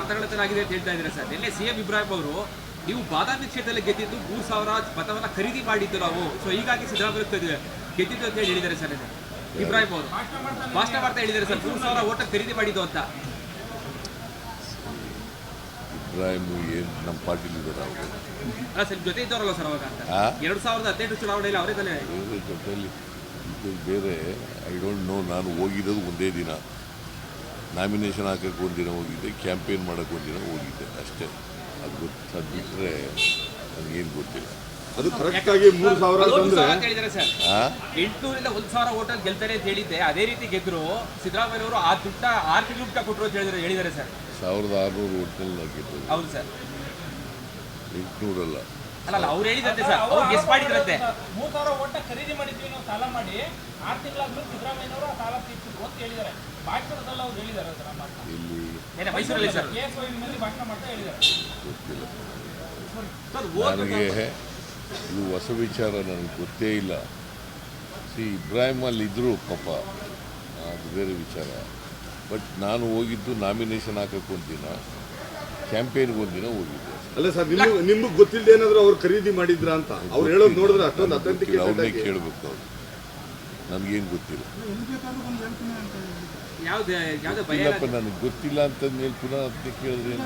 ಮತಗಳಾಗಿದೆ ಅಂತ ಹೇಳ್ತಾ ಇದ್ದಾರೆ ಸರ್. ನಿನ್ನೆ ಸಿ ಎಂ ಇಬ್ರಾಹಿಂ ಅವರು ನೀವು ಬಾದಾಮಿ ಕ್ಷೇತ್ರದಲ್ಲಿ ಗೆದ್ದಿದ್ದು ಮೂರು ಸಾವಿರ ಮತವನ್ನ ಖರೀದಿ ಮಾಡಿದ್ದು ನಾವು. ಸೊ ಹೀಗಾಗಿ ಸಿದ್ದರಾಮಯ್ಯ ಗೆದ್ದಿದ್ದು ಅಂತ ಹೇಳಿ ಹೇಳಿದ್ದಾರೆ ಸರ್ ಇಬ್ರಾಹಿಂ ಅವರು. ಭಾಷಣ ಮಾಡ್ತಾ ಹೇಳಿದ್ದಾರೆ ಸರ್ ಮೂರು ಸಾವಿರ ಓಟ ಖರೀದಿ ಮಾಡಿದ್ದು ಅಂತ. ಇಬ್ರಾಹಿಂ ಏನು ನಮ್ಮ ಪಾರ್ಟಿಲಿದ್ದಾರೆ ಅವರು? ಅಲ್ಲ ಸರ್ ಜೊತೆ ಇದ್ದವರಲ್ಲ ಸರ್ ಅವಾಗ ಎರಡು ಸಾವಿರದ ಹದಿನೆಂಟು ಚುನಾವಣೆಯಲ್ಲಿ ಅವರೇ ತಾನೇ. ಜೊತೆಯಲ್ಲಿ ಬೇರೆ. ಐ ಡೋಂಟ್ ನೋ ನಾನು ಹೋಗಿರೋದು ಒಂದೇ ದಿನ. ನಾಮಿನೇಷನ್ ಹಾಕೋಕ್ಕೆ ಒಂದು ದಿನ ಹೋಗಿದ್ದೆ ಕ್ಯಾಂಪೇನ್ ಮಾಡೋಕ್ಕೆ ಒಂದಿನ ಹೋಗಿದ್ದೆ ಅಷ್ಟೇ. ಅದು ಗೊತ್ತು ಅದು ಬಿಟ್ಟರೆ ನನಗೇನು ಗೊತ್ತಿಲ್ಲ. ಅದು ಕರೆಕ್ಟಾಗಿ ಮೂರು ಸಾವಿರ ಅಂತಂದ್ರೆ ಅಂತ ಹೇಳಿದ್ದಾರೆ ಸರ್. ಆ? ಎಂಟುನೂರಿಂದ ಒಂದು ಸಾವಿರ ಓಟಲ್ಲಿ ಗೆಲ್ತಾರೆ ಅಂತ ಹೇಳಿದ್ದೆ. ಅದೇ ರೀತಿ ಗೆದ್ದರು ಸಿದ್ದರಾಮಯ್ಯ ಅವರು ಆ ದುಡ್ಡ ಆರು ತಿಂಗಳು ದುಡ್ಡ ಕೊಟ್ಟರು ಅಂತ ಹೇಳಿದ್ರೆ ಹೇಳಿದ್ದಾರೆ ಸರ್. ಸಾವಿರದ ಆರುನೂರು ಒಟ್ಟಿನಲ್ಲಿ ಗೆದ್ದರು ಹೌದು ಸರ್. ಎಂಟುನೂರಲ್ಲ. ಅಲ್ಲ ಅವ್ರು ಹೇಳಿದಂತೆ ಸರ್. ಅವ್ರು ಗೆಸ್ ಮಾಡಿದ್ರಂತೆ. ಮೂರ್ ಸಾವಿರ ಓಟ ಖರೀದಿ ಮಾಡಿದ್ವಿ ನಾವು ಸಾಲ ಮಾಡಿ ಆರು ತಿಂಗಳಾದ್ಮೇಲೆ ಸಿದ್ದರಾಮಯ್ಯನವರು ಆ ಸಾಲ ತೀರ್ಸಿದ್ರು ಅಂತ ಹೇಳಿದ್ದಾರೆ. ಭಾಷಣದಲ್ಲಿ ಅವ್ರು ಹೇಳಿದ್ದಾರೆ ಸರ್ ಮಾತನ್ನ. ಮೈಸೂರಲ್ಲಿ ಸರ್. ಕೆ ಎಸ್ ವೈನಲ್ಲಿ ಭಾಷಣ ಮಾಡ್ತಾ ಹೇಳಿದ್ದಾರೆ. ನನಗೆ ಇದು ಹೊಸ ವಿಚಾರ ನನಗೆ ಗೊತ್ತೇ ಇಲ್ಲ. ಸಿ ಇಬ್ರಾಹಿಂ ಅಲ್ಲಿ ಇದ್ದರು ಪಾಪ ಅದು ಬೇರೆ ವಿಚಾರ. ಬಟ್ ನಾನು ಹೋಗಿದ್ದು ನಾಮಿನೇಷನ್ ಹಾಕಕ್ಕೆ ಒಂದಿನ. ಕ್ಯಾಂಪೇನ್ಗೆ ಒಂದಿನ ಹೋಗಿದ್ದೆ ಅಲ್ಲ ಸರ್ ನಿಮ್ಗೆ ನಿಮ್ಗೆ ಗೊತ್ತಿಲ್ಲದೆ ಏನಾದರೂ ಅವ್ರು ಖರೀದಿ ಮಾಡಿದ್ರ ಅಂತ? ಅವ್ರು ಹೇಳೋದು ನೋಡಿದ್ರೆ ಅಷ್ಟೊಂದು ಅಥೆಂಟಿಕೇಟೆಡ್ ಅವ್ರನ್ನೇ ಆಗಿ ಕೇಳಬೇಕು ಅವ್ರು. ನಮಗೇನು ಗೊತ್ತಿಲ್ಲ. ಯಾವ್ದು ಯಾವ್ದು ಭಯ ಇಲ್ಲಪ್ಪ ನನಗೆ ಗೊತ್ತಿಲ್ಲ ಅಂತಂದ್ಮೇಲೆ ಪುನಃ ಅದಕ್ಕೆ ಕೇಳಿದ್ರೆ ಏನು?